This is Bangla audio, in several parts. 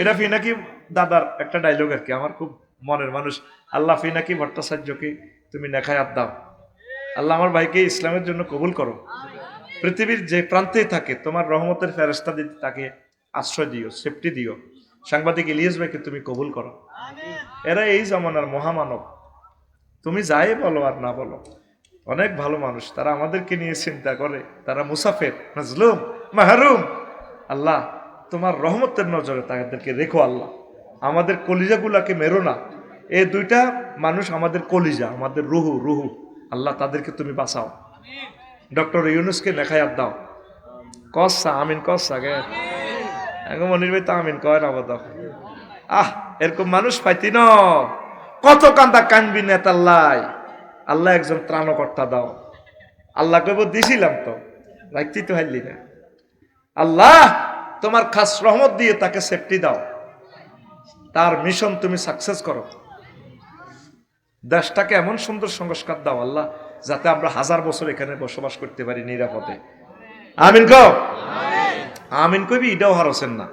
এটা ফিনাকি দাদার একটা ডায়লগ আর কি, আমার খুব মনের মানুষ। আল্লাহ ফিনাকি ভট্টাচার্যকে তুমি নেখায় দাও। আল্লাহ আমার ভাইকে ইসলামের জন্য কবুল করো। পৃথিবীর যে প্রান্তেই থাকে, তোমার রহমতের ফেরস্তা দিতে তাকে আশ্রয় দিও সেফটি দিও, সাংবাদিক ইলিয়াস ভাইকে তুমি কবুল করো। এরা এই জমানার মহামানব। তুমি যাই বলো আর না বলো, অনেক ভালো মানুষ, তারা আমাদেরকে নিয়ে চিন্তা করে, তারা মুসাফের, মাজলুম, মাহরুম। আল্লাহ তোমার রহমতের নজরে তাদেরকে রেখো আল্লাহ। আমাদের কলিজাগুলাকে মেরো না। এই দুইটা মানুষ আমাদের কলিজা, আমাদের রুহু রুহু। আল্লাহ তাদেরকে তুমি বাঁচাও। ডক্টর ইউনুসকে লেখায়াত দাও। কসা, আমিন কসা গে। এখন মনির ভাই তো আমিন কয় না দাও আহ, এরকম মানুষ পাইতি ন। কত কান্দা কানবি নেতাল্লাই। আল্লাহ একজন ত্রাণকর্তা দাও। আল্লাহ কইব দিছিলাম তো। রাখতেই তো হারলি না। আল্লাহ! তোমার খাস রহমত দিয়ে তাকে সেফটি দাও। তার মিশন তুমি সাকসেস করো। দেশটাকে এমন সুন্দর সংস্কার দাও আল্লাহ, যাতে আমরা হাজার বছর এখানে বসবাস করতে পারি নিরাপদে। আমিন কও? আমিন। কবি এটাও হারছেন না।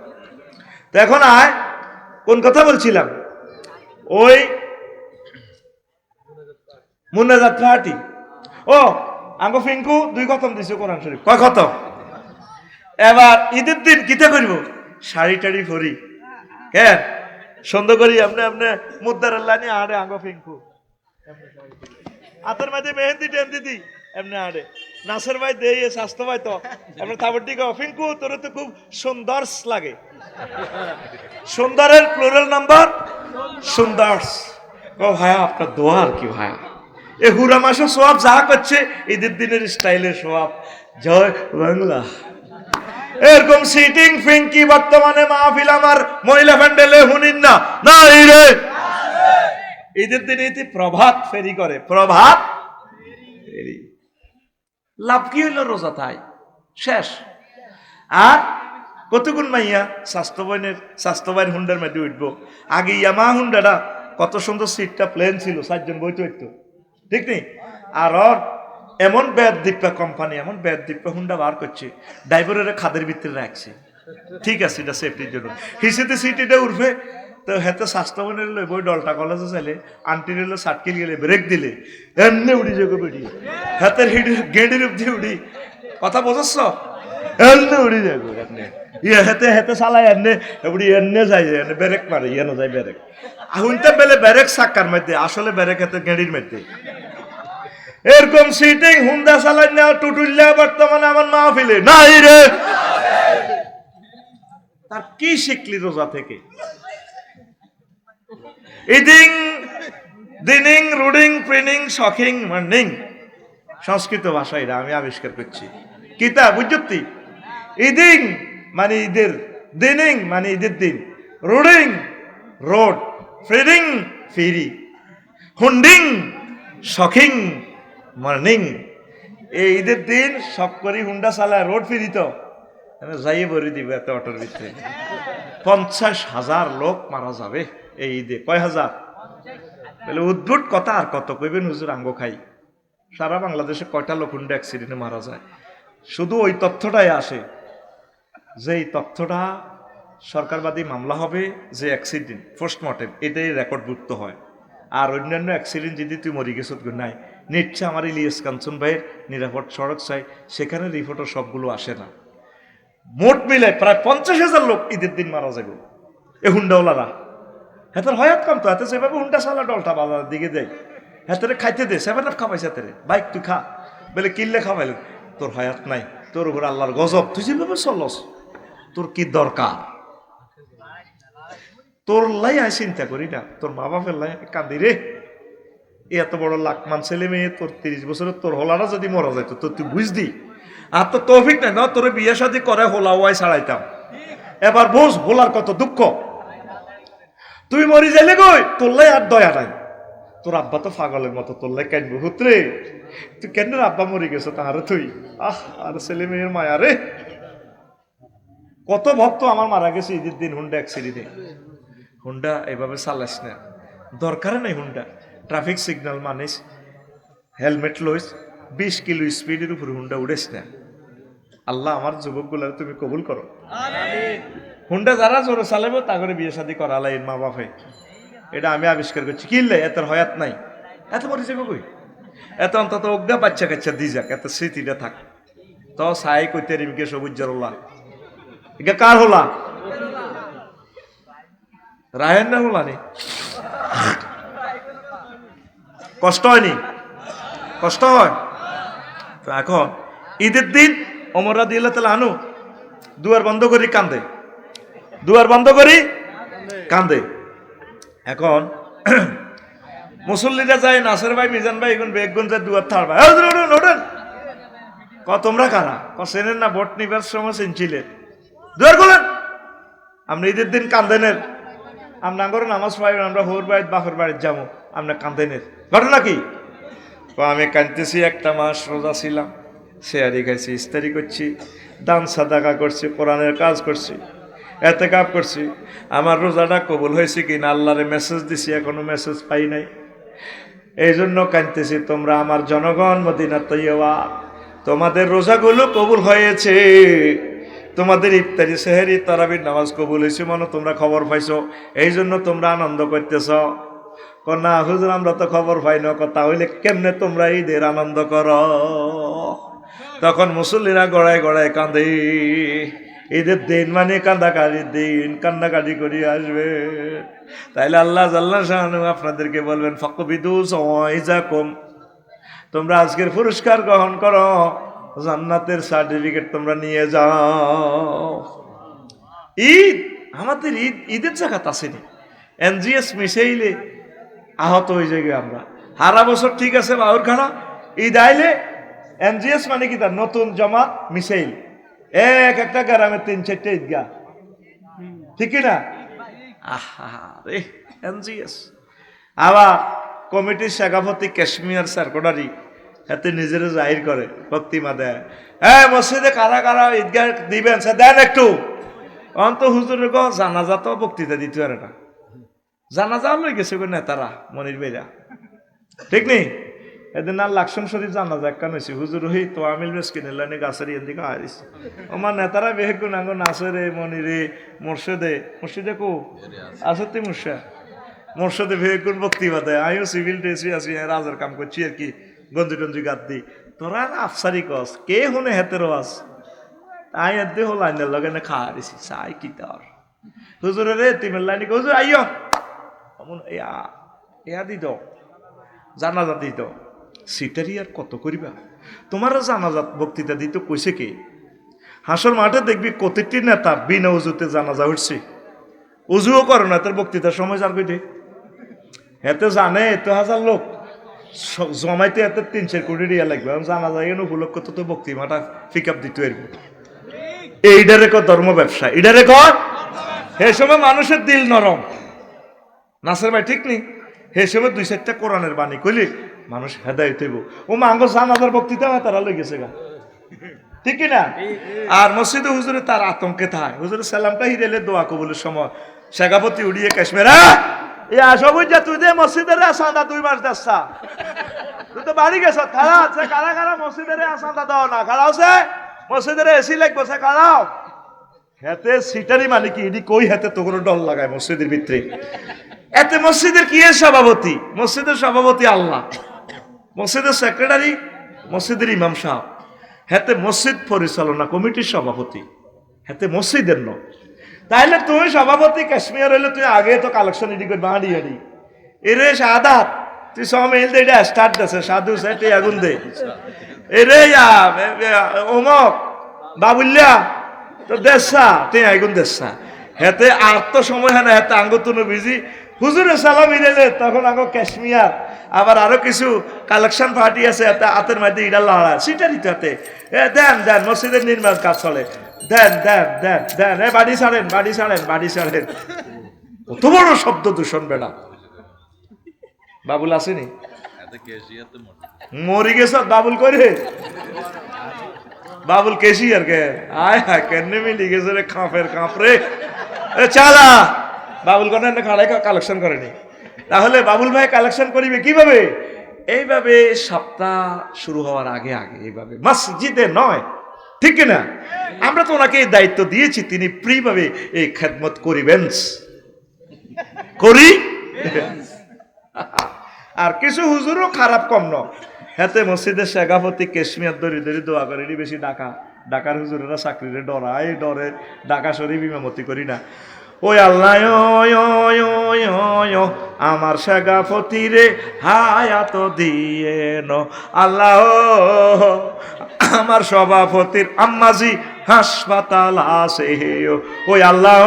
তো এখন আয়, কোন কথা বলছিলাম? ওই মুন্নাজাত পার্টি ও, আঙ্গ ফিঙ্কু, দুই খতম দিছে কোরআন শরীফ। কয় খতম? এবার ঈদের দিন কিতে করব? শাড়ি টাড়ি পরি। হ্যাঁ সন্ধ্যা করি আপনি আপনি মুদ্দার আল্লাহ নিয়ে আড়ে আঙ্গ ফিঙ্কু। হাতের মাঝে মেহেন্দি টেহেন্দি দি এমনি আড়ে। নাসের ভাই দেই স্বাস্থ্য ভাই তো। আমরা তাবড়ি কো ফিঙ্কু, তোর তো খুব সুন্দর লাগে। সুন্দরের প্লুরাল নাম্বার সুন্দর ও ভাইয়া আপনার দোয়া আর কি ভাইয়া এ হুরা মাসে সোয়াব যা করছে, ঈদের দিনের স্টাইলের সোয়াব। জয় বাংলা। এরকম সিটিং ফিঙ্কি বর্তমানে মাহফিল আমার মহিলা প্যান্ডেলে হুনিন না। না রে। ঈদের দিনে এটি প্রভাত ফেরি করে। প্রভাত ফেরি। লাভ কি হইল রোজা তাই? শেষ। আর কতগুণ মাইয়া স্বাস্থ্যবানের স্বাস্থ্যবান হুন্ডার মধ্যে উঠবো? আগে ইয়া ইয়ামা হুন্ডাটা কত সুন্দর সিটটা প্লেন ছিল, চারজন বইতে হইতো ঠিক নেই? আর এমন ব্যাদ দীপা কোম্পানি এমন ব্যাদ দীপা হুন্ডা বার করছে ড্রাইভারের খাদের ভিতরে রাখছে। ঠিক আছে, এটা সেফটির জন্য। হিসেতে সিট এটা উঠবে, তো হেতে স্বাস্থ্যবানের লই বই ডলটা কলেজে চাইলে আন্টির হলো সাটকিল গেলে ব্রেক দিলে, এমনি উড়ি যোগে বেরিয়ে হাতের হিডি, গেঁডির উপদি উড়ি। কথা বোঝাচ্ছ? এমনি উড়ি যাবে এমনি। ইয়ে হেতে হেতে চালাই এমনি উড়ি এমনি এমনি ব্রেক মারে ইয়ে না যায় ব্রেক আহুনতে বেলে ব্রেক সাক্কার মধ্যে আসলে ব্রেক হেতে গেঁডির মধ্যে এরকম সিটিং হুন্ডা চালাই না টুটুল্লা বর্তমানে আমার মাহফিলে। নাই রে। তার কি শিখলি রোজা থেকে? ইদিং দিনিং রুডিং প্রিনিং শখিং মার্নিং সংস্কৃত ভাষা এটা আমি আবিষ্কার করছি। কিতা বুঝতি ইদিং মানে ঈদের। দিনিং মানে ঈদের দিন। রুডিং রোড ফ্রিডিং ফিরি। হুন্ডিং শখিং মর্নিং। এই ঈদের দিন সব করি হুন্ডা চালায় রোড ফিরি তো। আমি যাইয়ে ভরে দিব এত অটোর ভিতরে। পঞ্চাশ হাজার লোক মারা যাবে এই ঈদে। কয় হাজার? বলে, উদ্ভুট কথা আর কত? কইবেন হুজুর, আঙ্গ খাই। সারা বাংলাদেশে কয়টা লোক হুন্ডা অ্যাক্সিডেন্টে মারা যায়? শুধু ওই তথ্যটাই আসে যে এই তথ্যটা সরকারবাদী মামলা হবে যে অ্যাক্সিডেন্ট পোস্টমর্টেম এটাই রেকর্ডভুক্ত হয়। আর অন্যান্য অ্যাক্সিডেন্ট যদি তুই মরি গেছত নাই। নিচ্ছে আমার ইলিয়াস কাঞ্চন ভাইয়ের নিরাপদ সড়ক চাই, সেখানে রিপোর্টও সবগুলো আসে না। মোট মিলে প্রায় পঞ্চাশ হাজার লোক ঈদের দিন মারা যাবে। এ হুন্ডাওয়ালারা। হেতার হয়াত কম তো, হাতে সেভাবে হুন্ডা চালা ডলটা বাজার দিকে দেয়। হেতারে খাইতে দে সেভেন আপ খাওয়াইছে হাতে বাইক, তুই খা। বলে, কিনলে খাওয়াইলেন তোর হয়াত নাই। তোর উপর আল্লাহর গজব। তুই যেভাবে চলস, তোর কি দরকার? তোর লাই আয় চিন্তা করি না। তোর মা বাপের লাই কান্দি রে। এত বড় লাখমান ছেলে মেয়ে, তোর তিরিশ বছরের তোর হলারা যদি মরা যায়, তো তুই বুঝদি আর তো তৌফিক নাই না, তোর বিয়ে শাদি করে হোলা ওয়াই ছাড়াইতাম। এবার বুঝ হোলার কত দুঃখ। তুই মরি যাইলে গই তোরলাই আর দয়া নাই। তোর আব্বা তো পাগলের মতো তোরলাই কানবো হুতরে তুই কেন আব্বা মরি গেছো তাহারে তুই? আহ, আর ছেলে মেয়ের মায়া রে। কত ভক্ত আমার মারা গেছে ঈদের দিন হুন্ডা অ্যাক্সিডেন্টে হুন্ডা এভাবে চালাস না। দরকার নেই হুন্ডা। ট্রাফিক সিগন্যাল মানিস হেলমেট লইস বিশ কিলো স্পিডের উপর হুন্ডা উড়েস না আল্লাহ আমার যুবকগুলার তুমি কবুল করো হুন্ডা যারা জোরে চালাবো তা করে বিয়ে শাদী করালাই মা বাপে এটা আমি আবিষ্কার করছি কিনলে এত হয়াত নাই এত পরিচয় কই এত অন্তত অজ্ঞা বাচ্চা কাচ্চা দি যাক এত স্মৃতিটা থাক তো সাই কইতে রিমকে সবুজ জরলা এটা কার হলা রায়ন না হলা নি কষ্ট হয়নি? কষ্ট হয়? তো এখন ঈদের দিন অমররা দিলে তাহলে আনু দুয়ার বন্ধ করি কান্দে। দুয়ার বন্ধ করি কান্দে। এখন মুসল্লিরা যায়, নাসের ভাই, মিজান ভাই এখন বেগুন যায় দুয়ার থার ভাই ওঠেন ক, তোমরা কারা? ক সেনের না? ভোট নিবার সময় চিনছিলে? দুয়ার খোলেন। আমরা ঈদের দিন কান্দেনের আমরা নামাজ পাই আমরা হোর বাড়ির বাপের বাড়ির যাব। আমরা কান্দেনের ঘটনা কি? আমি কাঁদতেছি, একটা মাস রোজা ছিলাম, শেয়ারি খাইছি, ইস্তারি করছি, দান সাদাকা করছি, কোরআনের কাজ করছি এতে কাপ করছি। আমার রোজাটা কবুল হয়েছে কি না আল্লাহরে মেসেজ দিছি, এখনও মেসেজ পাই নাই। এই জন্য কাঁদতেছি, তোমরা আমার জনগণ, মদিনা তৈবা তোমাদের রোজাগুলো কবুল হয়েছে। তোমাদের ইফতারি, সেহেরি, তারাবির নামাজ কবুল হয়েছে মনে তোমরা খবর পাইছো এই জন্য তোমরা আনন্দ করতেছ। কন্যা, হুজুর, আমরা তো খবর পাই না কথা, হইলে কেমনে তোমরা ঈদের আনন্দ কর? তখন মুসল্লিরা গড়ায় গড়ায় কাঁদে। ঈদের দিন মানে কান্দাকারির দিন কান্দাকাটি করে আসবে। তাইলে আল্লাহ জাল্লা শাহানু আপনাদেরকে বলবেন, ফকবিদু সময় কম তোমরা আজকের পুরস্কার গ্রহণ করো, জান্নাতের সার্টিফিকেট তোমরা নিয়ে যাও। ঈদ, আমাদের ঈদ, ঈদের জায়গাত আসেনি। এনজিএস মিশাইলে আহত হয়ে যাই আমরা। হারা বছর ঠিক আছে বাউর খানা ঈদ আইলে এনজিএস মানে কি তার? নতুন জমা মিসাইল। এক একটা গ্রামে তিন চারটে ঈদগা। ঠিক না? আহা রে এনজিএস আবার কমিটির শাখাপতি কাশ্মীর সার্কোডারি হাতে নিজেরা জাহির করে বক্তিমা দেয়। হ্যাঁ মসজিদে কারা কারা ঈদগাহ দিবেন, সে দেন একটু। অন্ত হুজুরের গো জানাজা তো বক্তৃতা দিতে পারে না। জানাজা লই গেছে গো নেতারা, মনির বেরা ঠিক নেই? এদিন আর লাকসম শরীফ জানাজা একটা নইছে হুজুর হই তো আমিল কিনে লাইনে গাছের এন দিকে আইস আমার নেতারা বেহে গুণ আঙ্গ নাচরে মনিরে মুর্শিদে। মুর্শিদে কো? আসতে মুর্শা মোর্শদে ভেহিকুল বক্তৃতা দেয় আমিও সিভিল ড্রেসে আছি রাজার কাম করছি আর কি, গঞ্জি টঞ্জি গাত দি তোরা আফসারি কস, কে শুনে হেতের আস আই এতে হল আইনের লগে না খাওয়া দিছি, চাই কি তার? হুজুরে রে, তিমের লাইনি হুজুর, আইয়। অমন এয়া এয়া দি দাও। জানাজা দি দাও। সিটারি আর কত করিবা? তোমারও জানাজাত বক্তৃতা দিতে কইছে কে? হাসর মাঠে দেখবি কতটি নেতা বিনা উজুতে জানাজা উঠছে। উজুও করো না তার বক্তৃতার সময় যার কইতে? এতে জানে, এত হাজার লোক। জমাইতে এত তিন চার কোটি রিয়া লাগবে। আমি জানা যায় এনে উপলক্ষ তো তো বক্তৃমাটা পিক আপ দিতে পারব এইটারে কর ধর্ম ব্যবসা? এটারে কর হে সময় মানুষের দিল নরম। নাসের ভাই ঠিক নেই। হে সময় দুই চারটা কোরআনের বাণী কইলি মানুষ হেদায়ত হইব। ও মাঙ্গ জানাজার বক্তৃতা হয়, তারা লই গেছে গা। ঠিক না আর মসজিদে হুজুরে তার আতঙ্কে থাকে। হুজুরে সালামটা হিরেলে দোয়া কবুলের সময় শেখাপতি উড়িয়ে কাশ্মীর এ আসো বুঝা তুই দে মসজিদের আসান্দা, দুই মাস দেশা তুই তো বাড়ি গেছ খাড়া আছে কারা কারা মসজিদের আসান্দা দাও না। খাড়া আছে, মসজিদের এসি লাগবো, সে খাড়াও হেতে সিটারি মানে কি? এডি কই হেতে তো ডল লাগায় মসজিদের ভিতরে? এতে মসজিদের কি সভাপতি? মসজিদের সভাপতি আল্লাহ। মসজিদের সেক্রেটারি মসজিদের ইমাম সাহেব। হেতে মসজিদ পরিচালনা কমিটির সভাপতি। হেতে মসজিদের ন তাইলে তুমি সভাপতি কাশ্মীর হইলে তুই আগে তো কালেকশন এডি করবি হাঁড়ি হাঁড়ি এরে সাদাত, তুই সব মেল দে এটা স্টার্ট দেছে সাধু সেটে আগুন দে। এরে অমক, বাবুল্যা তো দেশা, তুই আগুন দেশা। হেতে আর তো সময় হয় না, হেতে আঙ্গুতুনো বিজি হুজুরে সালাম ইরেলে তখন আঙ্গ কাশ্মীর। আবার আরও কিছু কালেকশন পার্টি আছে হাতের মধ্যে ইডা লড়া, সেটা দিতে হাতে। এ, দেন দেন, মসজিদের নির্মাণ কাজ চলে। দেন দেন দেন দেন, এ, বাড়ি ছাড়েন বাড়ি ছাড়েন বাড়ি ছাড়েন। কত বড় শব্দ দূষণ বেড়া বাবুল আসেনি? মরি গেছ বাবুল করে বাবুল কেসি আর কে? আয় হায় কেন মিলি গেছে রে, কাঁপের কাঁপ রে। চালা! বাবুল কোন খাড়াই কালেকশন করেনি। তাহলে বাবুল ভাই কালেকশন করিবে কীভাবে? এইভাবে সপ্তাহ শুরু হওয়ার আগে আগে, এইভাবে। মসজিদে নয়, ঠিক না আমরা তো ওনাকে এই দায়িত্ব দিয়েছি, তিনি ফ্রিভাবে এই খেদমত করিবেন। করি? আর কিছু হুজুরও খারাপ কম ন হাতে মসজিদের শেখাপতি কেশমিয়ার দরি দরি দোয়া করে এটি বেশি ডাকা ডাকার হুজুরেরা চাকরিরে ডরায়, ডরে। ডাকা শরীফ ইমামতি করি না। ওই আল্লাহ আমার সেগা ফতিরে হায়াত দিয়ে আল্লাহ আমার সভাপতির আম্মাজি হাসপাতাল আছে ওই আল্লাহ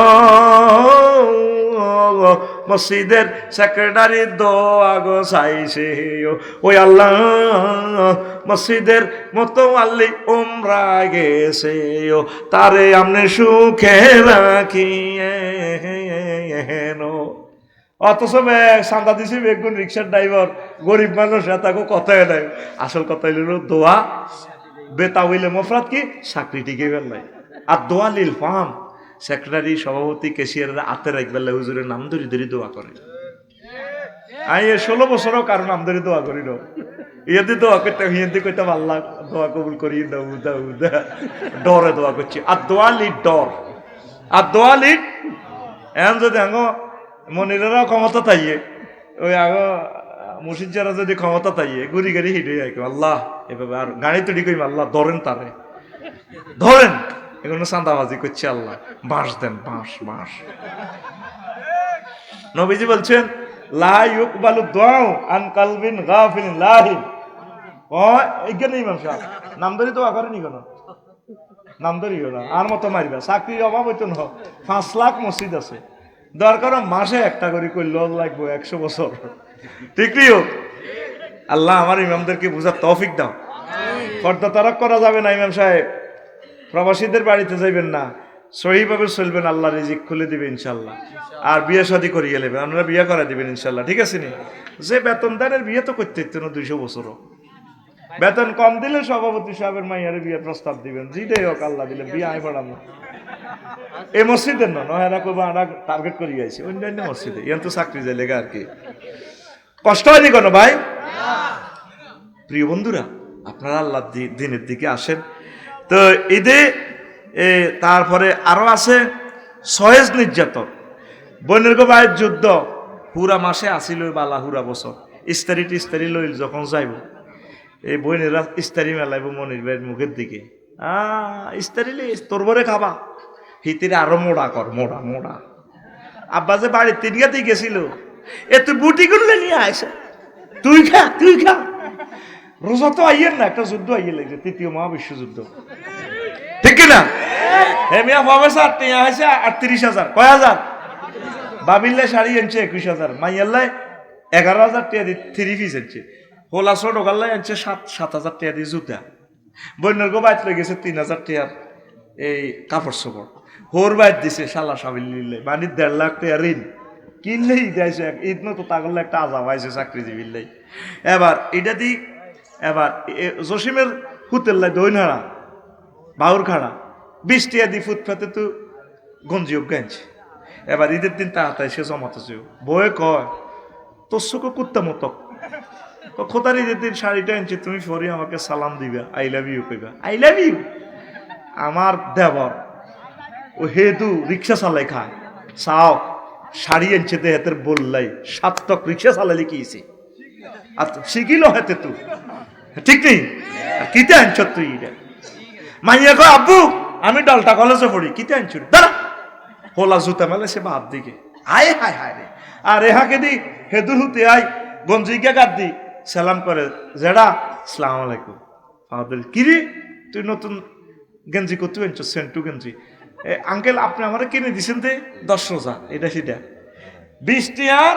মসজিদের সেক্রেটারি দোয়া গো চাইছে ওই আল্লাহ, মসজিদের মতো আল্লি উমরা গেছে। ও তারে আমনে সুখে রাখিয়ে অথচ চান্দা দিছি বেগুন রিক্সার ড্রাইভার, গরিব মানুষ তাকে কথাই নাই। আসল কথা হইল দোয়া। বেতা হইলে মফরাত কি? চাকরি টিকে গেল আর দোয়া লিল ফাম সেক্রেটারি, সভাপতি কেশিয়ারের হাতে রাখবেলে হুজুরের নাম ধরি ধরি দোয়া করে। আমি ষোলো বছরও কারও নাম ধরে দোয়া করি না। ইয়েদি দোয়া করতে হিন্দি কইতাম আল্লাহ দোয়া কবুল করি দাও দাও দা ডরে দোয়া করছি। আর দোয়া লিড ডর। আর দোয়া লিড এখন যদি আঙ্গ মনিরেরাও ক্ষমতা তাইয়ে ওই আগ মুর্শিদারা যদি ক্ষমতা তাইয়ে গুড়ি গাড়ি হিটে যায় আল্লাহ, এভাবে আর গাড়ি তৈরি করি আল্লাহ, ধরেন তারে। ধরেন। এগুলো চাঁদাবাজি করছে আল্লাহ। বাঁশ দেন বাঁশ বাঁশ। নবীজি বলছেন লা ইউকবালু দুআউ আন কালবিন গাফিল লাহিন। এখানে ইমাম সাহেব। নাম ধরে তো করেনি কেন? নাম ধরি না আর মতো মারিবা। চাকরির অভাব হইতো না। পাঁচ লাখ মসজিদ আছে। দরকার মাসে একটা করে করলে লাগবো একশো বছর। ঠিক হোক? আল্লাহ আমার ইমামদেরকে বুঝার তৌফিক দাও। পর্দা তরক করা যাবে না ইমাম সাহেব। প্রবাসীদের বাড়িতে যাইবেন না, সহিভাবে চলবেন আল্লাহ রিজিক খুলে দিবে ইনশাল্লাহ আর বিয়ে শাদী করিয়ে নেবেন, আপনারা বিয়ে করা দিবেন ইনশাল্লাহ ঠিক আছে নি? যে বেতনদারের বিয়ে তো করতে ইচ্ছে না দুইশো বছরও। বেতন কম দিলে সভাপতি সাহেবের মাইয়ারে বিয়ে প্রস্তাব দিবেন, যেটাই হোক আল্লাহ দিলে বিয়ে আয় পড়াম না এই মসজিদের না নয় এরা করব আমরা টার্গেট করি আইছি, অন্যান্য মসজিদে ইয়ান তো চাকরি যায় লেগে আর কি। কষ্ট হয়নি কোনো ভাই? প্রিয় বন্ধুরা, আপনারা আল্লাহ দিনের দিকে আসেন তো ঈদে তারপরে আরও আছে সহেজ নির্যাতন। বনের যুদ্ধ হুরা মাসে আসিল বালা হুরা বছর। ইস্তারি টিস্তারি লইল যখন যাইব। এই বইনেরা ইস্তারি মেলাইব মনির ভাইয়ের মুখের দিকে। আহ ইস্তারি লে তোর বরে খাবা। হিতিরে আরও মোড়া কর, মোড়া মোড়া। আব্বা যে বাড়ির তিন গাতেই গেছিল, এ তুই বুটি করলে নিয়ে আসে তুই খা তুই খা। রোজা তো আইয়ের না একটা যুদ্ধ আইয়ে লাগছে তৃতীয় মহাবিশ্ব যুদ্ধ ঠিক কি না? হে মিয়া প্রফেসর টিয়া হয়েছে আটত্রিশ হাজার। কয় হাজার? বাবিল্লে শাড়ি আনছে একুশ হাজার। মাইয়াল্লাই এগারো হাজার টিয়া দিয়ে থ্রি পিস আনছে। হোলা শো ঢোকাল্লাই আনছে সাত সাত হাজার টিয়া দিয়ে জুতা। বন্যার গো বাইত গেছে তিন হাজার টিয়ার এই কাপড় চোপড়। হোর বাইত দিছে শালা সাবিল নিলে। মানে দেড় লাখ টিয়া ঋণ। কিনলেই দেয়ছে ঈদ মতো তাগলে একটা আজাব আইছে চাকরিজীবীর এবার এটা দি এবার জসিমের হুতের লাই দৈনারা বাউর খাড়া বৃষ্টিয়া দি ফুটপাতে তো গঞ্জি গাইছে এবার ঈদের দিন তাড়াতাড়ি সে জমাতেছে বয়ে কয়, তোর চোখে কুত্তা মতক? তো খোদার ঈদের দিন শাড়িটা আনছি, তুমি ফরি আমাকে সালাম দিবা। আই লাভ ইউ কইবা। আই লাভ ইউ আমার দেবর, ও হেতু রিক্সা চালাই খায়। চাও, শাড়ি আনছে দে হাতের বললাই। সাতক রিক্সা চালালি কিছে আর শিখিল হাতে তু। ঠিক নেই? কিতে আনছ তুই মাইয়া কয়, আব্বু, আমি ডালটা কলেজে পড়ি, কিতে আনছ? দাঁড়া, হোলা জুতা মেলে সে বাপ দিকে। আয় হায় হায় রে। আর এহাকে দি, হেদুর হুতে আই গঞ্জিকে গাদ দি, সালাম করে, জেডা, সালাম আলাইকুম। ফাদুল কিরে তুই নতুন গেঞ্জি করতে পেরেছ সেন্টু গেঞ্জি? আঙ্কেল, আপনি আমার কিনে দিছেন দে দশ রোজা এটা সেটা। বিশ টিয়ার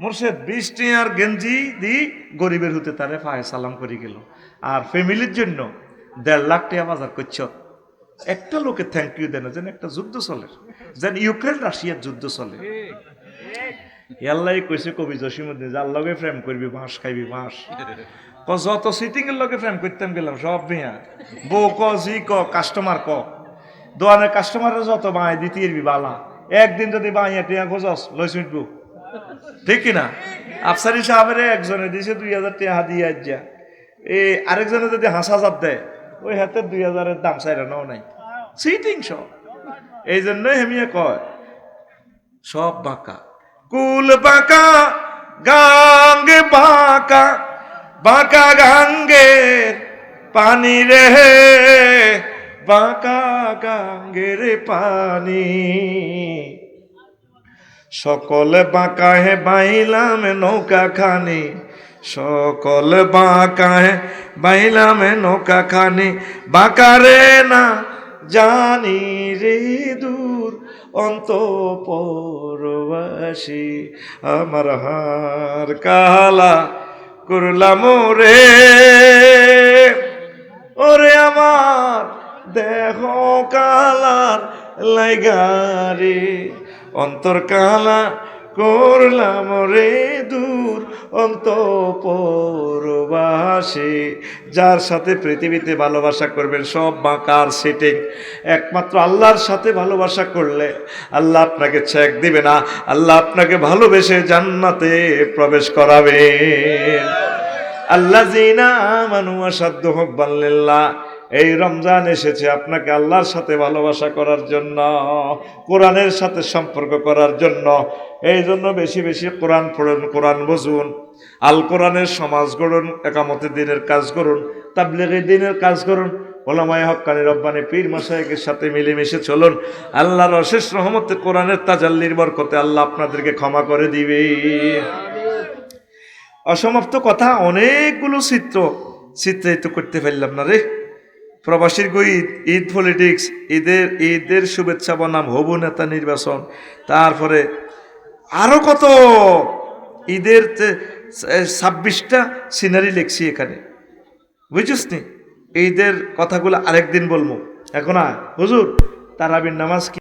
মোরশেদ বিশ টিয়ার গেঞ্জি দি গরিবের হতে তারে ফায় সালাম করে গেল। আর ফ্যামিলির জন্য দেড় লাখ টাকা বাজার করছ। একটা লোকে থ্যাংক ইউ দেন যেন একটা যুদ্ধ চলে। যেন ইউক্রেন, রাশিয়ার যুদ্ধ চলে। ইয়াল্লাই কইছে কবি জসিমুদ্দিন যার লগে প্রেম করবি, বাঁশ খাইবি, বাঁশ। ক, যত সিটিং এর লগে প্রেম করতাম গেলাম, সব মেয়া বউ ক, জি ক কাস্টমার ক। দোয়ানের কাস্টমারের যত বাঁয় দিতে বালা। একদিন যদি বাঁইয়া টিয়া খোঁজস লই শুনব ঠিক কিনা? আফসারি সাহেবের একজনে দিছে দুই হাজার টাকা দিয়ে আজ্জা এই আরেকজনে যদি হাঁস হাজার দেয়, ওই হাতে দুই হাজারের দাম চাইরা নাও নাই। সিটিং সব এই জন্যই হেমিয়ে কয়, সব বাঁকা। কুল বাঁকা, গাঙ্গ বাঁকা বাঁকা গাঙ্গের পানি রে, বাঁকা গাঙ্গের পানি। সকল বাঁকা হে বাইলাম নৌকা খানি সকল বাঁকা হে বাইলাম নৌকা খানি বাঁকা রে না, জানি রে দূর অন্ত পরবাসী আমার হার কালা করলাম রে ওরে আমার দেহ কালার লাইগারে অন্তর কালা করলাম রে দূর অন্ত পরবাসে যার সাথে পৃথিবীতে ভালোবাসা করবেন, সব বাঁকার সেটিং একমাত্র আল্লাহর সাথে ভালোবাসা করলে আল্লাহ আপনাকে চেক দিবে না, আল্লাহ আপনাকে ভালোবেসে জান্নাতে প্রবেশ করাবেন আল্লাহ জিনা মানু সাধ্য হোক বাল্লিল্লাহ এই রমজান এসেছে আপনাকে আল্লাহর সাথে ভালোবাসা করার জন্য, কোরআনের সাথে সম্পর্ক করার জন্য। এই জন্য বেশি বেশি কোরআন পড়ুন, কোরআন বুঝুন। আল কোরআনের সমাজ গড়ুন একামতে দিনের কাজ করুন, তাবলিগের দিনের কাজ করুন। ওলামায় হকানি রব্বানি পীর মাসায়কের সাথে মিলেমিশে চলুন। আল্লাহর অশেষ রহমতে কোরআনের তাজাল্লির বরকতে আল্লাহ আপনাদেরকে ক্ষমা করে দিবে। অসমাপ্ত কথা, অনেকগুলো চিত্র, চিত্রায়িত করতে পারলাম না রে। প্রবাসীর গো ঈদ পলিটিক্স ঈদের ঈদের শুভেচ্ছা বনাম, হবু নেতা নির্বাচন। তারপরে আরও কত ঈদের ছাব্বিশটা সিনারি লিখছি এখানে। বুঝছিস নি? ঈদের কথাগুলো আরেকদিন বলব। এখন আয়। হুজুর, তারাবির নামাজ কি?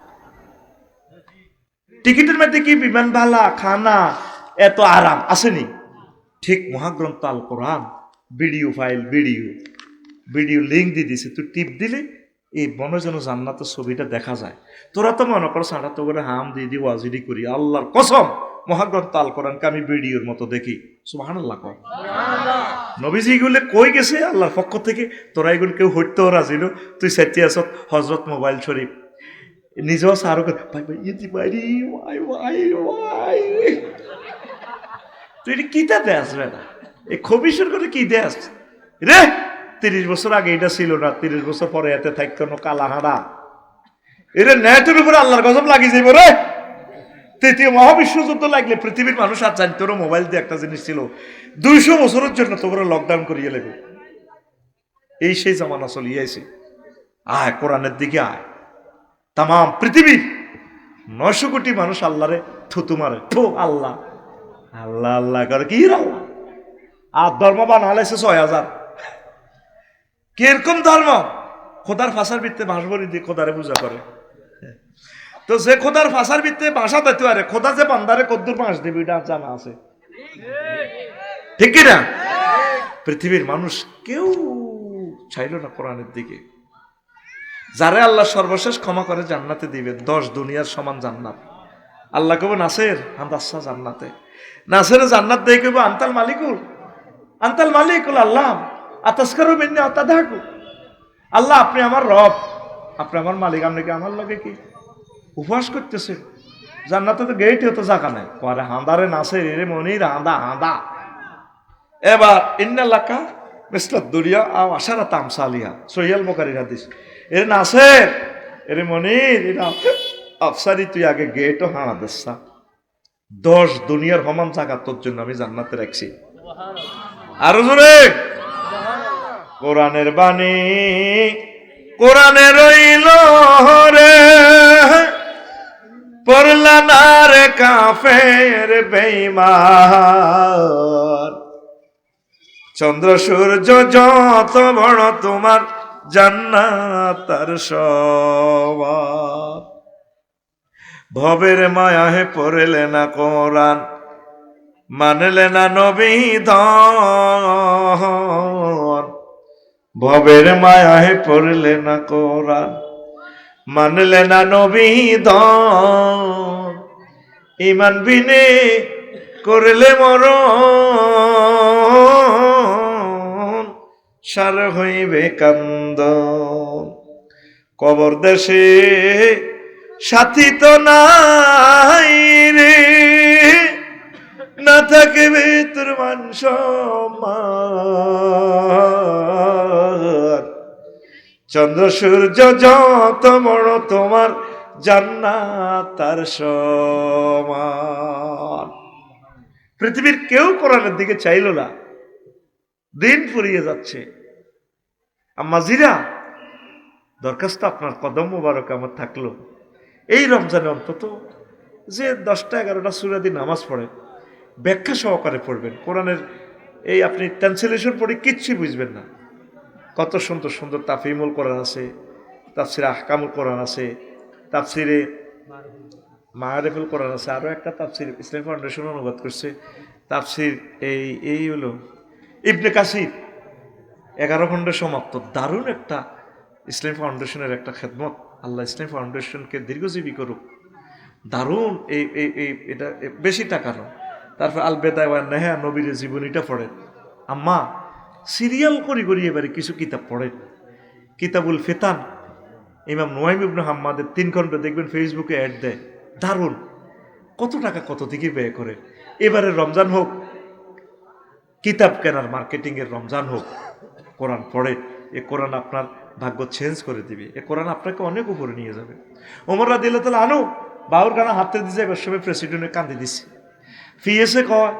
টিকিটের মধ্যে কি বিমান ভালা খানা? এত আরাম। আসেনি? ঠিক মহাগ্রন্থ Al Quran video file, video. Video link দিয়ে দিছে তুই টিপ দিলে এই মনে যেন জান্নাতের ছবিটা দেখা যায়। তোরা তো মনে করো সাঁড়া তো করে হাম দিয়ে দি ওয়াজিরি করি। আল্লাহর কসম মহাগ্রন্থ আল কোরআনকে আমি ভিডিওর মতো দেখি। সুবাহান আল্লাহ কর নবীজি এগুলো কই গেছে? আল্লাহর পক্ষ থেকে। তোরা এগুলো কেউ হইতেও রাজিল তুই সেটি আস হজরত মোবাইল শরীফ। নিজেও সারো ভাই ভাই ইতি বাইরি ভাই ভাই ভাই তুই এটা কিতা দেস বেটা এই খবিসের করে কি দেস রে! তিরিশ বছর আগে এটা ছিল না, তিরিশ বছর পরে এতে থাকতো না কালা হাঁড়া এটা নেটের উপরে আল্লাহর গজব লাগিয়ে যাইব রে। তৃতীয় মহাবিশ্ব যুদ্ধ লাগলে পৃথিবীর মানুষ আর জানতো না, মোবাইল দিয়ে একটা জিনিস ছিল, দুইশো বছরের জন্য তোমরা লকডাউন করিয়ে লেবে। এই সেই জামানা চলিয়েছে আয়, কোরআনের দিকে আয়। তাম পৃথিবীর নয়শো কোটি মানুষ আল্লাহরে থুতু মারে। থু, আল্লাহ। আল্লাহ আল্লাহ, করে কি আল্লাহ? আর ধর্ম বানালাইছে ছয় হাজার। কীরকম ধর্ম? খোদার ফাঁসার ভিত্তে বাঁশ ভরি দিয়ে খোদারে পূজা করে। তো যে খোদার ফাঁসার ভিত্তে বাসা দিতে পারে, খোদা যে বান্দারে কদ্দুর বাঁশ দেবে, এটা জানা আছে। ঠিক কি না পৃথিবীর মানুষ কেউ চাইল না কোরআনের দিকে। যারা আল্লাহ সর্বশেষ ক্ষমা করে জান্নাতে দিবে, দশ দুনিয়ার সমান জান্নাত। আল্লাহ কবে নাসের হান্দাসা জান্নাতে। নাসের জান্নাত দিয়ে কবে আন্তাল মালিকুল। আন্তাল মালিকুল আল্লাহ আতাসকারও মিন্নি অতাধাকু আল্লাহ, আপনি আমার রব। আপনি আমার মালিক, আপনি কি আমার লগে কি উপবাস করতেছে জান্নাতে তো গেইট হতো জাকা নাই। পরে হাঁদারে নাচে রে মনির, হাঁদা হাঁদা। এবার ইন্নাল্লাকা মিসলাত দুরিয়া আও আশারা তামসালিয়া সহিয়াল মোকারির হাদিস। এর নাসের, এর মনির, এরা আফসারি, তুই আগে গেটও হানা দেসা দশ দুনিয়ার সমান জায়গা তোর জন্য আমি জান্নাতে রাখছি। আরও জোরে। কোরআনের বাণী কোরআনে রইল রে পড়লা না রে কাফের বেইমান চন্দ্র সূর্য যত বড় তোমার জান্নাত, তার সবার ভবের মায়া হে পড়লে না কোরআন, মানলে না নবীধন ভবের মায়া হে পড়লে না কোরআন মানলে না নবীধন ইমান বিনে করলে মরণ, সার হইবে কান্দ কবর দেশে সাথী তো নাই রে, না থাকবে তোর মান চন্দ্র সূর্য যত বড় তোমার জান্নাত, তার সমান। পৃথিবীর কেউ কোরআনের দিকে চাইল না। দিন ফুরিয়ে যাচ্ছে। আম্মা জিরা, দরখাস্ত আপনার কদম মুবারক আমার থাকল। এই রমজানে অন্তত যে দশটা এগারোটা সুরা দিয়ে নামাজ পড়েন, ব্যাখ্যা সহকারে পড়বেন। কোরআনের এই আপনি ট্রান্সলেশন পড়ে কিচ্ছুই বুঝবেন না। কত সুন্দর সুন্দর তাফিমুল কোরআন আছে, তাফসিরে আহকামুল কোরআন আছে, তাফসিরে মায়ারেফুল কোরআন আছে আরও একটা তাফসির ইসলাম ফাউন্ডেশন অনুবাদ করছে, তাফসির এই এই হলো ইবনে কাসির, এগারো খণ্ডে সমাপ্ত, দারুণ একটা ইসলাম ফাউন্ডেশনের একটা খেদমত, আল্লাহ ইসলাম ফাউন্ডেশনকে দীর্ঘজীবী করুক, দারুণ এই এই এটা বেশি টাকারও তারপর আলবেদায় নেহা, নবীর জীবনীটা পড়েন, আম্মা সিরিয়াল করি করি এবারে কিছু কিতাব পড়েন কিতাবুল ফেতান, ইমাম নোয়াইম ইবনু হাম্মাদের তিন খণ্ড দেখবেন ফেসবুকে অ্যাড দেয়। দারুণ। কত টাকা, কত দিকে ব্যয় করে। এবারে রমজান হোক, কিতাব কেনার মার্কেটিংয়ের রমজান হোক, কোরআন পড়ে, এ কোরআন আপনার ভাগ্য চেঞ্জ করে দিবে। এ কোরআন আপনাকে অনেক উপরে নিয়ে যাবে। ওমর রাদিল তাহলে আনো বাউর গানা হাতে দিছে, এবার সবাই প্রেসিডেন্টে কান্দি দিছে। ফিয়েছে কয়,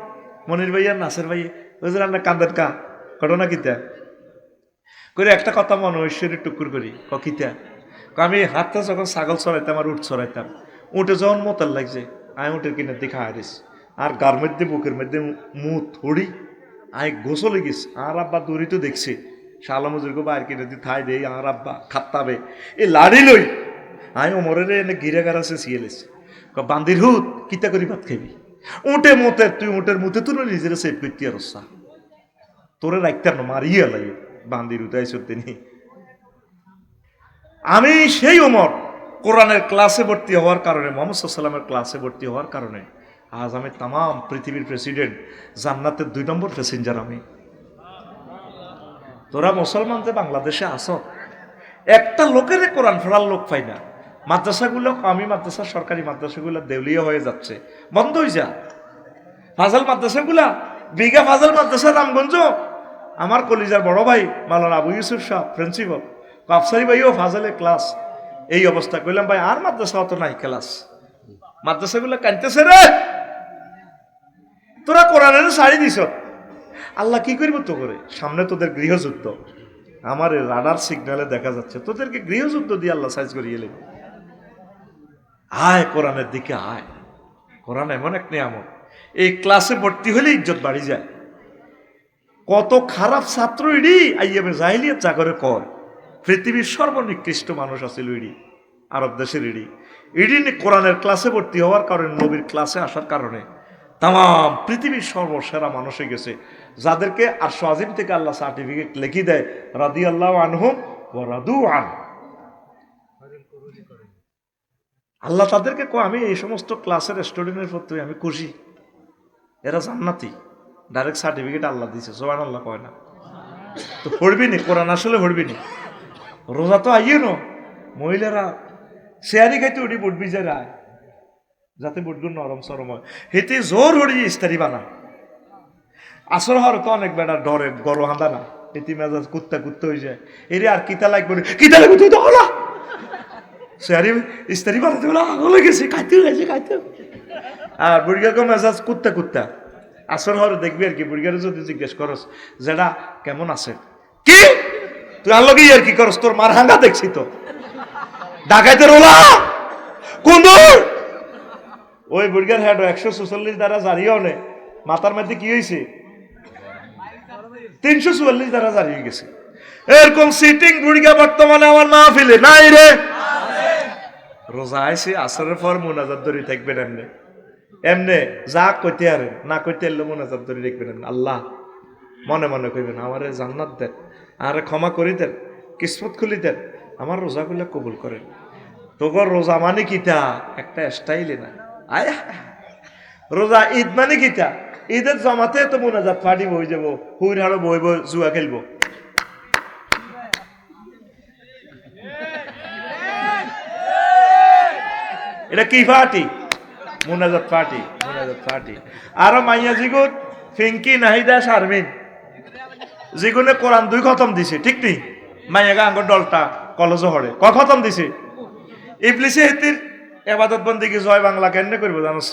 মনির ভাইয়া, নাসের ভাই ওই যে আমরা কান্দেন কা ঘটনা কিতা? করে একটা কথা মনে ঐশ্বরী টুকুর করি। ক কিতা? আমি হাতটা যখন ছাগল চড়াইতাম আর উঠ চড়াইতাম উঠে যখন মতার লাগছে আমি উঠের কিনার দিকে হারিস। আর গার মধ্যে, বুকের মধ্যে মু থড়ি আই গোসলে গেছি। আর আব্বা দূরই তো দেখছি। শালা মজুরকে বাইর কিনে দিয়ে থাই দেই, আর আব্বা খাত্তাবে। এ লাড়ি লই আমি ওমরের এনে গিরে গারাছে সিয়েলেছি বান্দির হুত, কিতা করি ভাত খাবি উঠে মতে, তুই উঠের মুতে তুই নিজের সেভ করতে আর তোরে রাখতে না মারিয়ে লাগে বান্দির উতাই সত্যি আমি সেই ওমর, কোরআনের ক্লাসে ভর্তি হওয়ার কারণে, মোহাম্মদ সাল্লামের ক্লাসে ভর্তি হওয়ার কারণে, আজ আমি তাম পৃথিবীর প্রেসিডেন্ট, জান্নাতের দুই নম্বর প্যাসেঞ্জার আমি। তোরা মুসলমান যে বাংলাদেশে আস একটা লোকের কোরআন ফেরার লোক পাই না। মাদ্রাসাগুলো, আমি মাদ্রাসা, সরকারি মাদ্রাসাগুলো দেউলিয়া হয়ে যাচ্ছে। বন্ধ হয়ে যা ফাজাল মাদ্রাসাগুলা, বিঘা ফাজাল মাদ্রাসা, রামগঞ্জ আমার কলিজার বড় ভাই মালানা আবু ইউসুফ শাহ প্রিন্সিপাল কাপসারি ভাইও ফাজালে ক্লাস। এই অবস্থা কইলাম, ভাই, আর মাদ্রাসা অত নাই ক্লাস। মাদ্রাসাগুলো কানতেছে রে। তোরা কোরআনের শাড়ি দিছ। আল্লাহ কি করব তো করে সামনে তোদের গৃহযুদ্ধ। আমার রাডার সিগনালে দেখা যাচ্ছে, তোদেরকে গৃহযুদ্ধ দিয়ে আল্লাহ সাইজ করিয়ে এলেন আয়, কোরআনের দিকে আয়। কোরআন এমন এক নিয়ামত। এই ক্লাসে ভর্তি হলে ইজ্জত বাড়ি যায়। কত খারাপ ছাত্র ইডি? আইএমএ জাহিলিয়াত জাগরে কর। পৃথিবীর সর্বনিকৃষ্ট মানুষ আছিল ইডি, আরব দেশের ইডি। ইডি কোরআনের ক্লাসে ভর্তি হওয়ার কারণে, নবীর ক্লাসে আসার কারণে তাম পৃথিবীর সর্বসেরা মানুষ হয়ে গেছে, যাদেরকে আর আজিম থেকে আল্লাহ সার্টিফিকেট লিখি দেয় রাদি আল্লাহ আনহুম ও রাদু আন। আল্লাহ তাদেরকে কো আমি এই সমস্ত ক্লাসের স্টুডেন্টের প্রতি আমি খুশি। এরা জান্নাতি। ডাইরেক্ট সার্টিফিকেট আল্লাহ দিছে সোহান আল্লাহ কয় না। তো পড়বি নি, কোরআন আসলে পড়বি নি। রোজা তো আইয়ে নো। মহিলারা শেয়ারি খাইতে উঠি বুটবি যে রায়, যাতে বুটগুলো নরম সরম হয়। হেতে জোর হড়ি ইস্তারি বানা। আসর হওয়ার তো অনেক বেড়া ডরে, গরু হাঁদা না। এটি মেজাজ কুত্তা কুত্তা হয়ে যায়। এরে আর কিতা লাগবে কিতা লাগবে তুই তো হলা শেয়ারি ইস্তারি বানাতে বলে আগলে গেছে, খাইতে গেছে খাইতে আর বুড়িগাকে মেজাজ কুত্তা কুত্তা। আসর হওয়ার দেখবি আর কি, বুড়িগারে যদি জিজ্ঞেস করস যেটা কেমন আছে? কি? তুই আর লগেই আর কি করস? তোর মার হাঙ্গা দেখছি তো। ডাকাইতে রোলা কোন ওই বুড়িগার হেড একশো চুচল্লিশ দ্বারা জারিও নে। মাথার মধ্যে কি হয়েছে তিনশো চুয়াল্লিশ দ্বারা জারি হয়ে গেছে। এরকম সিটিং বুড়িগা বর্তমানে আমার মাহফিলে নাই রে। রোজা আইসে আসরের পর মোনাজাত ধরে থাকবেন এমনি। এমনে যা কইতে আরে না কইতে এলে মোনাজাত ধরে দেখবেন আল্লাহ, মনে মনে কইবেন, আমারে জান্নাত দেন আরে ক্ষমা করি দেন, কিসমত খুলি দেন, আমার রোজাগুলো কবুল করেন। তোগর রোজা মানে কিতা একটা স্টাইলে না। আয়, রোজা ঈদ মানে কিতা ঈদের জমাতে তো মোনাজাত ফাটি বই যাব, হুইর হাড়ো বইব জুয়া খেলব। এটা কি পার্টি? মুনাজাত পার্টি মুনাজাত পার্টি। আরও মাইয়া জিগুত ফিঙ্কি, নাহিদা শারমিন। জিগুনে কোরআন দুই খতম দিছে, ঠিক নেই? মাইয়া গা আঙ্গুর দলটা কলেজ হরে। ক খতম দিছে? ইবলিসে হেতির এবাদত বন্দিকে জয় বাংলা কেন করব জানোস